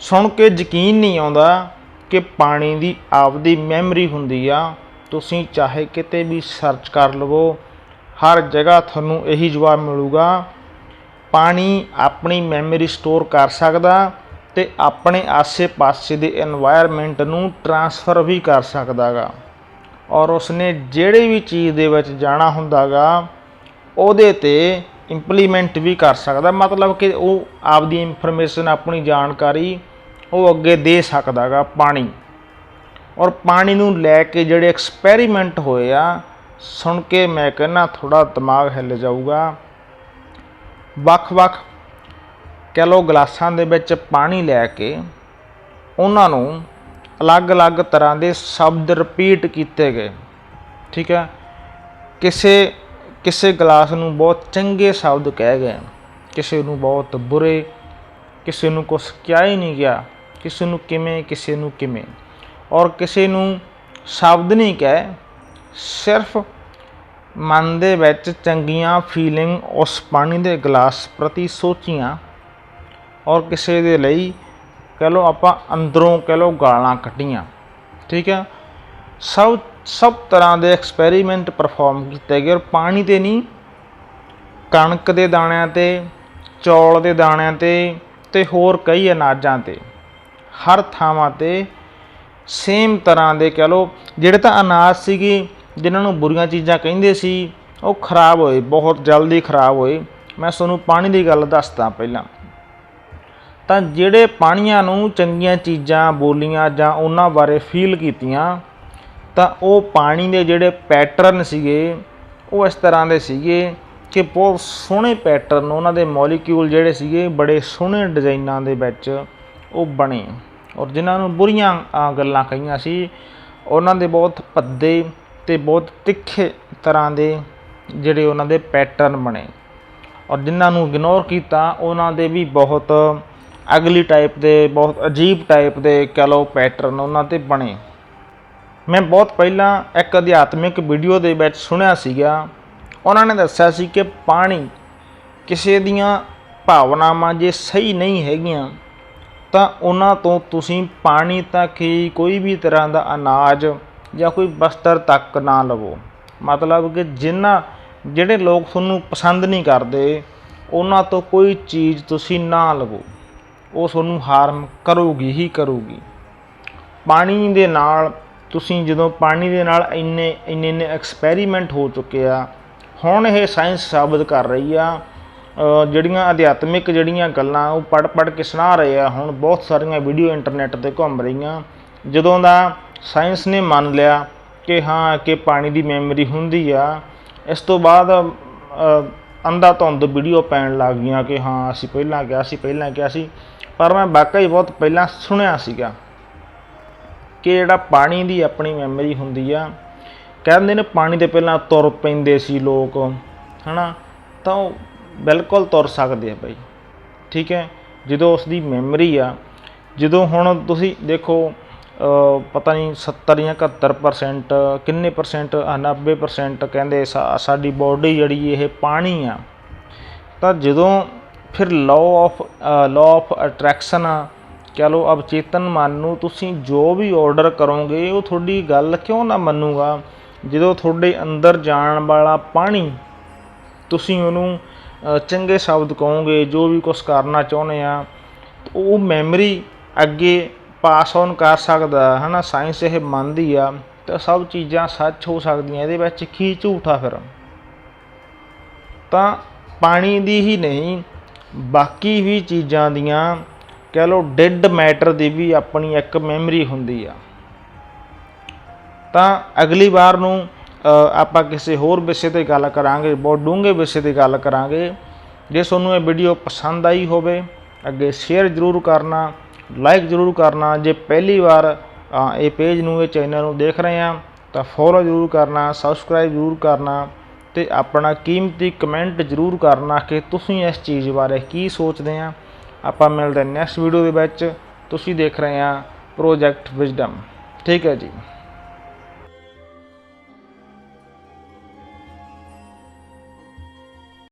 ਸੁਣ ਕੇ ਯਕੀਨ ਨਹੀਂ ਆਉਂਦਾ ਕਿ ਪਾਣੀ ਦੀ ਆਪਦੀ ਮੈਮਰੀ ਹੁੰਦੀ ਆ, ਤੁਸੀਂ ਚਾਹੇ ਕਿਤੇ ਵੀ ਸਰਚ ਕਰ ਲਵੋ, ਹਰ ਜਗ੍ਹਾ ਤੁਹਾਨੂੰ ਇਹੀ ਜਵਾਬ ਮਿਲੂਗਾ, ਪਾਣੀ ਆਪਣੀ ਮੈਮਰੀ ਸਟੋਰ ਕਰ ਸਕਦਾ ਤੇ ਆਪਣੇ ਆਸੇ-ਪਾਸੇ ਦੇ এনवायरमेंट ਨੂੰ ਟਰਾਂਸਫਰ ਵੀ ਕਰ ਸਕਦਾਗਾ। ਔਰ ਉਸਨੇ ਜਿਹੜੇ ਵੀ ਚੀਜ਼ ਦੇ ਵਿੱਚ ਜਾਣਾ ਹੁੰਦਾਗਾ, ਉਹਦੇ ਤੇ ਇੰਪਲੀਮੈਂਟ ਵੀ ਕਰ ਸਕਦਾ। ਮਤਲਬ ਕਿ ਉਹ ਆਪਦੀ ਇਨਫੋਰਮੇਸ਼ਨ ਆਪਣੀ ਜਾਣਕਾਰੀ ਉਹ ਅੱਗੇ ਦੇ ਸਕਦਾਗਾ ਪਾਣੀ। ਔਰ ਪਾਣੀ ਨੂੰ ਲੈ ਕੇ ਜਿਹੜੇ ਐਕਸਪੈਰੀਮੈਂਟ ਹੋਏ ਆ, ਸੁਣ ਕੇ ਮੈਂ ਕਹਿੰਦਾ ਥੋੜਾ ਦਿਮਾਗ ਹਿੱਲ ਜਾਊਗਾ। ਵੱਖ-ਵੱਖ ਕਿਲੋ ਗਲਾਸਾਂ ਦੇ ਵਿੱਚ ਪਾਣੀ ਲੈ ਕੇ ਉਹਨਾਂ ਨੂੰ ਅਲੱਗ-ਅਲੱਗ ਤਰ੍ਹਾਂ ਦੇ ਸ਼ਬਦ ਰਿਪੀਟ ਕੀਤੇ ਗਏ। ਠੀਕ ਹੈ? ਕਿਸੇ ਕਿਸੇ ਗਲਾਸ ਨੂੰ ਬਹੁਤ ਚੰਗੇ ਸ਼ਬਦ ਕਹਿ ਗਏ। ਕਿਸੇ ਨੂੰ ਬਹੁਤ ਬੁਰੇ, ਕਿਸੇ ਨੂੰ ਕੁਛ ਕਿਹਾ ਹੀ ਨਹੀਂ ਗਿਆ। ਕਿਸੇ ਨੂੰ ਕਿਵੇਂ, ਕਿਸੇ ਨੂੰ ਕਿਵੇਂ। ਔਰ ਕਿਸੇ ਨੂੰ ਸ਼ਬਦ ਨਹੀਂ ਕਹੇ, ਸਿਰਫ ਮਨ ਦੇ ਵਿੱਚ ਚੰਗੀਆਂ ਫੀਲਿੰਗ ਉਸ ਪਾਣੀ ਦੇ ਗਲਾਸ ਪ੍ਰਤੀ ਸੋਚੀਆਂ। ਔਰ ਕਿਸੇ ਦੇ ਲਈ ਕਹਿ ਲਓ ਆਪਾਂ ਅੰਦਰੋਂ ਕਹਿ ਲਓ ਗਾਲਾਂ ਕੱਢੀਆਂ। ਠੀਕ ਹੈ? ਸਭ ਸਭ ਤਰ੍ਹਾਂ ਦੇ ਐਕਸਪੈਰੀਮੈਂਟ ਪਰਫਾਰਮ ਕੀਤੇ ਗਏ। ਔਰ ਪਾਣੀ ਤੇ ਨਹੀਂ, ਕਣਕ ਦੇ ਦਾਣਿਆਂ ਤੇ, ਚੌਲ ਦੇ ਦਾਣਿਆਂ ਤੇ ਤੇ ਹੋਰ ਕਈ ਅਨਾਜਾਂ ਤੇ। ਹਰ ਥਾਵਾਂ ਤੇ ਸੇਮ ਤਰ੍ਹਾਂ ਦੇ ਕਹਿ ਲਓ, ਜਿਹੜੇ ਤਾਂ ਅਨਾਜ ਸੀਗੇ, ਜਿਨ੍ਹਾਂ ਨੂੰ ਬੁਰੀਆਂ ਚੀਜ਼ਾਂ ਕਹਿੰਦੇ ਸੀ, ਉਹ ਖਰਾਬ ਹੋਏ, ਬਹੁਤ ਜਲਦੀ ਖਰਾਬ ਹੋਏ। ਮੈਂ ਤੁਹਾਨੂੰ ਪਾਣੀ ਦੀ ਗੱਲ ਦੱਸਦਾ ਪਹਿਲਾਂ। ਤਾਂ ਜਿਹੜੇ ਪਾਣੀਆਂ ਨੂੰ ਚੰਗੀਆਂ ਚੀਜ਼ਾਂ, ਬੋਲੀਆਂ ਜਾਂ ਉਹਨਾਂ ਬਾਰੇ ਫੀਲ ਕੀਤੀਆਂ, ਤਾਂ ਉਹ ਪਾਣੀ ਦੇ ਜਿਹੜੇ ਪੈਟਰਨ ਸੀਗੇ, ਉਹ ਇਸ ਤਰ੍ਹਾਂ ਦੇ ਸੀਗੇ ਕਿ ਬਹੁਤ ਸੋਹਣੇ ਪੈਟਰਨ ਉਹਨਾਂ ਦੇ ਮੋਲੀਕਿਊਲ ਜਿਹੜੇ ਸੀਗੇ, ਬੜੇ ਸੋਹਣੇ ਡਿਜ਼ਾਈਨਾਂ ਦੇ ਵਿੱਚ ਉਹ ਬਣੇ। ਔਰ ਜਿਨ੍ਹਾਂ ਨੂੰ ਬੁਰੀਆਂ ਗੱਲਾਂ ਕਹੀਆਂ ਸੀ, ਉਹਨਾਂ ਦੇ ਬਹੁਤ ਭੱਦੇ ਅਤੇ ਬਹੁਤ ਤਿੱਖੇ ਤਰ੍ਹਾਂ ਦੇ ਜਿਹੜੇ ਉਹਨਾਂ ਦੇ ਪੈਟਰਨ ਬਣੇ। ਔਰ ਜਿਨ੍ਹਾਂ ਨੂੰ ਇਗਨੋਰ ਕੀਤਾ, ਉਹਨਾਂ ਦੇ ਵੀ ਬਹੁਤ ਅਗਲੀ ਟਾਈਪ ਦੇ, ਬਹੁਤ ਅਜੀਬ ਟਾਈਪ ਦੇ ਕਹ ਲਓ ਪੈਟਰਨ ਉਹਨਾਂ ਤੇ ਬਣੇ। ਮੈਂ ਬਹੁਤ ਪਹਿਲਾਂ ਇੱਕ ਅਧਿਆਤਮਿਕ ਵੀਡੀਓ ਦੇ ਵਿੱਚ ਸੁਣਿਆ ਸੀਗਾ। ਉਹਨਾਂ ਨੇ ਦੱਸਿਆ ਸੀ ਕਿ ਪਾਣੀ ਕਿਸੇ ਦੀਆਂ ਭਾਵਨਾਵਾਂ ਜੇ ਸਹੀ ਨਹੀਂ ਹੈਗੀਆਂ ਤਾਂ ਉਹਨਾਂ ਤੋਂ ਤੁਸੀਂ ਪਾਣੀ ਤੱਕ ਹੀ ਕੋਈ ਵੀ ਤਰ੍ਹਾਂ ਦਾ ਅਨਾਜ ਜਾਂ ਕੋਈ ਵਸਤਰ ਤੱਕ ਨਾ ਲਵੋ। ਮਤਲਬ ਕਿ ਜਿਨ੍ਹਾਂ ਜਿਹੜੇ ਲੋਕ ਤੁਹਾਨੂੰ ਪਸੰਦ ਨਹੀਂ ਕਰਦੇ, ਉਹਨਾਂ ਤੋਂ ਕੋਈ ਚੀਜ਼ ਤੁਸੀਂ ਨਾ ਲਵੋ। ਉਹ ਤੁਹਾਨੂੰ ਹਾਰਮ ਕਰੂਗੀ, ਹੀ ਕਰੂਗੀ। ਪਾਣੀ ਦੇ ਨਾਲ ਤੁਸੀਂ ਜਦੋਂ ਪਾਣੀ ਦੇ ਨਾਲ ਇੰਨੇ ਇੰਨੇ ਇੰਨੇ ਐਕਸਪੈਰੀਮੈਂਟ ਹੋ ਚੁੱਕੇ ਆ, ਹੁਣ ਇਹ ਸਾਇੰਸ ਸਾਬਤ ਕਰ ਰਹੀ ਆ ਜਿਹੜੀਆਂ ਅਧਿਆਤਮਿਕ ਜਿਹੜੀਆਂ ਗੱਲਾਂ ਉਹ ਪੜ ਪੜ ਕੇ ਸੁਣਾ ਰਹੇ ਆ ਹੁਣ ਬਹੁਤ ਸਾਰੀਆਂ ਵੀਡੀਓ ਇੰਟਰਨੈਟ ਤੇ ਘੁੰਮ ਰਹੀਆਂ। ਜਦੋਂ ਦਾ ਸਾਇੰਸ ਨੇ ਮੰਨ ਲਿਆ ਕਿ ਹਾਂ ਕਿ ਪਾਣੀ ਦੀ ਮੈਮਰੀ ਹੁੰਦੀ ਆ ਇਸ ਤੋਂ ਬਾਅਦ ਅ, ਅੰਧਾ ਧੁੰਦ ਵੀਡੀਓ ਪੈਣ ਲੱਗ ਗਈਆਂ ਕਿ ਹਾਂ ਅਸੀਂ ਪਹਿਲਾਂ ਕਿਹਾ ਸੀ ਪਹਿਲਾਂ ਕਿਹਾ ਸੀ। ਪਰ ਮੈਂ ਵਾਕਈ ਬਹੁਤ ਪਹਿਲਾਂ ਸੁਣਿਆ ਸੀਗਾ ਕਿ ਜਿਹੜਾ ਪਾਣੀ ਦੀ ਆਪਣੀ ਮੈਮਰੀ ਹੁੰਦੀ ਆ ਕਹਿੰਦੇ ਨੇ ਪਾਣੀ ਦੇ ਪਹਿਲਾਂ ਤੁਰ ਪੈਂਦੇ ਸੀ ਲੋਕ ਹਨਾ? ਤਾਂ ਉਹ ਬਿਲਕੁਲ ਤੁਰ ਸਕਦੇ ਆ ਬਈ। ਠੀਕ ਹੈ? ਜਦੋਂ ਉਸ ਦੀ ਮੈਮਰੀ ਆ, ਜਦੋਂ ਹੁਣ ਤੁਸੀਂ ਦੇਖੋ ਪਤਾ ਨਹੀਂ 70 ਜਾਂ 71% ਕਿੰਨੇ ਪਰਸੈਂਟ ਆ 90% ਕਹਿੰਦੇ ਸਾਡੀ ਬਾਡੀ ਜਿਹੜੀ ਇਹ ਪਾਣੀ ਆ, ਤਾਂ ਜਦੋਂ ਫਿਰ law of law of attraction ਆ, ਕਹ ਲਓ ਅਵਚੇਤਨ ਮਨ ਨੂੰ ਤੁਸੀਂ ਜੋ ਵੀ ਆਰਡਰ ਕਰੋਗੇ, ਉਹ ਤੁਹਾਡੀ ਗੱਲ ਕਿਉਂ ਨਾ ਮੰਨੂਗਾ? ਜਦੋਂ ਤੁਹਾਡੇ ਅੰਦਰ ਜਾਣ ਵਾਲਾ ਪਾਣੀ, ਤੁਸੀਂ ਉਹਨੂੰ ਚੰਗੇ ਸ਼ਬਦ ਕਹੋਂਗੇ, ਜੋ ਵੀ ਕੁਛ ਕਰਨਾ ਚਾਹੁੰਦੇ ਆ ਉਹ ਮੈਮਰੀ ਅੱਗੇ ਪਾਸ ਔਨ ਕਰ ਸਕਦਾ ਹੈ ਨਾ ਸਾਇੰਸ ਇਹ ਮੰਨਦੀ ਆ, ਤਾਂ ਸਭ ਚੀਜ਼ਾਂ ਸੱਚ ਹੋ ਸਕਦੀਆਂ, ਇਹਦੇ ਵਿੱਚ ਕੀ ਝੂਠਾ ਫਿਰ? ਤਾਂ ਪਾਣੀ ਦੀ ਹੀ ਨਹੀਂ, ਬਾਕੀ ਵੀ ਚੀਜ਼ਾਂ ਦੀਆਂ, ਕਹਿ ਲਓ ਡੈਡ ਮੈਟਰ ਦੀ ਵੀ ਆਪਣੀ ਇੱਕ ਮੈਮਰੀ ਹੁੰਦੀ ਆ। ਤਾਂ ਅਗਲੀ ਵਾਰ ਨੂੰ ਆਪਾਂ ਕਿਸੇ ਹੋਰ ਵਿਸ਼ੇ ਤੇ ਗੱਲ ਕਰਾਂਗੇ, ਬਹੁਤ ਡੂੰਘੇ ਵਿਸ਼ੇ ਤੇ ਗੱਲ ਕਰਾਂਗੇ। ਜੇ ਤੁਹਾਨੂੰ ਇਹ ਵੀਡੀਓ ਪਸੰਦ ਆਈ ਹੋਵੇ, ਅੱਗੇ ਸ਼ੇਅਰ ਜ਼ਰੂਰ ਕਰਨਾ ਲਾਈਕ ਜ਼ਰੂਰ ਕਰਨਾ। ਜੇ ਪਹਿਲੀ ਵਾਰ ਇਹ ਪੇਜ ਨੂੰ, ਇਹ ਚੈਨਲ ਨੂੰ ਦੇਖ ਰਹੇ ਆ ਤਾਂ ਫੋਲੋ ਜ਼ਰੂਰ ਕਰਨਾ ਸਬਸਕ੍ਰਾਈਬ ਜ਼ਰੂਰ ਕਰਨਾ ਤੇ ਆਪਣਾ ਕੀਮਤੀ ਕਮੈਂਟ ਜ਼ਰੂਰ ਕਰਨਾ ਕਿ ਤੁਸੀਂ ਇਸ ਚੀਜ਼ ਬਾਰੇ ਕੀ ਸੋਚਦੇ ਆ ਆਪਾਂ ਮਿਲਦੇ ਨੈਕਸਟ ਵੀਡੀਓ ਦੇ ਵਿੱਚ। ਤੁਸੀਂ ਦੇਖ ਰਹੇ ਆ ਪ੍ਰੋਜੈਕਟ ਵਿਜ਼ਡਮ ਠੀਕ ਹੈ ਜੀ।